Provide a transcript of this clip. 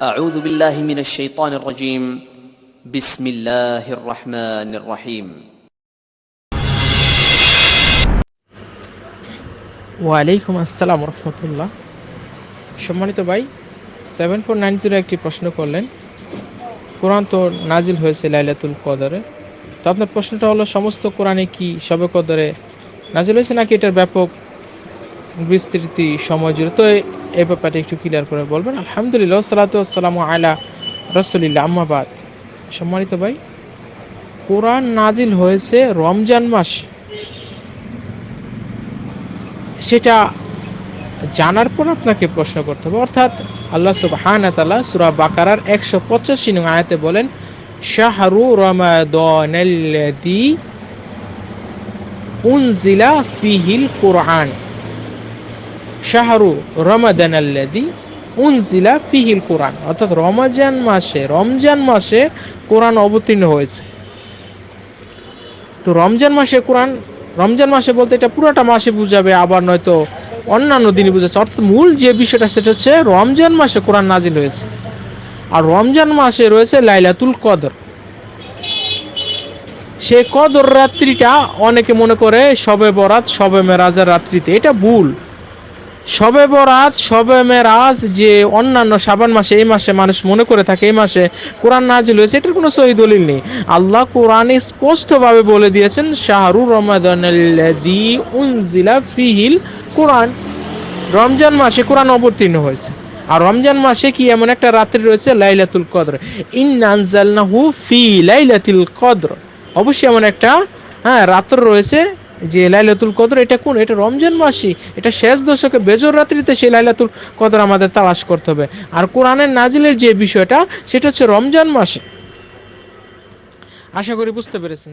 أعوذ بالله من الشيطان الرجيم بسم الله الرحمن الرحيم ওয়ালাইকুম আসসালাম রহমতুল্লাহ সম্মানিত ভাই সেভেন ফোর নাইন জিরো একটি প্রশ্ন করলেন কোরআন তো নাজিল হয়েছে লাইলাতুল কদরে তো আপনার প্রশ্নটা হলো সমস্ত কোরআনে কি সবে কদরে নাজিল হয়েছে নাকি এটার ব্যাপক বিস্তৃতি সময় জুড়ে তো এ- এই ব্যাপারটা একটু ক্লিয়ার করে বলবেন। আলহামদুলিল্লাহ সালাতু আসসালাম আলা রসুলিল্লাহ আম্মাবাদ সম্মানিত ভাই, কোরআন নাজিল হয়েছে রমজান মাস। সেটা জানার পর আপনাকে প্রশ্ন করতে হবে। অর্থাৎ আল্লাহ সুবহানাহু ওয়া তাআলা সূরা বাকারার 185 নং আয়াতে বলেন, শাহরু রমাদানাল্লাযী উনজিলা ফিহিল কুরআন। শাহরু রমাদানাল্লাযী উনজিলা ফিহিল কুরআন অর্থাৎ রমজান মাসে রমজান মাসে কোরআন অবতীর্ণ হয়েছে। তো রমজান মাসে কোরআন, রমজান মাসে বলতে এটা পুরোটা মাসে বুঝাবে, আবার নয়তো অন্যান্য দিনে বুঝাচ্ছে। অর্থাৎ মূল যে বিষয়টা সেটা হচ্ছে রমজান মাসে কোরআন নাজিল হয়েছে। আর রমজান মাসে রয়েছে লাইলাতুল কদর। সে কদর রাত্রিটা অনেকে মনে করে সবে বরাত সবে মেরাজের রাত্রিতে। এটা ভুল। সবে বরাত সবে মেরাজ যে অন্যান্য সাবান মাসে, এই মাসে মানুষ মনে করে থাকে, এই মাসে কোরআন নাজিল হয়েছে, এটার কোনো সহি দলিল নেই। আল্লাহ কোরআনে স্পষ্টভাবে বলে দিয়েছেন, শাহরু রমাদানাল্লাযী উনজিলা ফিহিল কোরআন। রমজান মাসে কোরআন অবতীর্ণ হয়েছে। আর রমজান মাসে কি এমন একটা রাত্রি রয়েছে? লাইলাতুল কদর। ইন্নানজালনাহু ফি লাইলাতুল কদর। অবশ্যই এমন একটা হ্যাঁ রাত্র রয়েছে যে লাইলাতুল কদর, এটা কোন? এটা রমজান মাসি এটা শেষ দশকে বেজর রাত্রিতে সেই লাইলাতুল কদর আমাদের তালাশ করতে হবে। আর কোরআনের নাজিলের যে বিষয়টা, সেটা হচ্ছে রমজান মাসে। আশা করি বুঝতে পেরেছেন।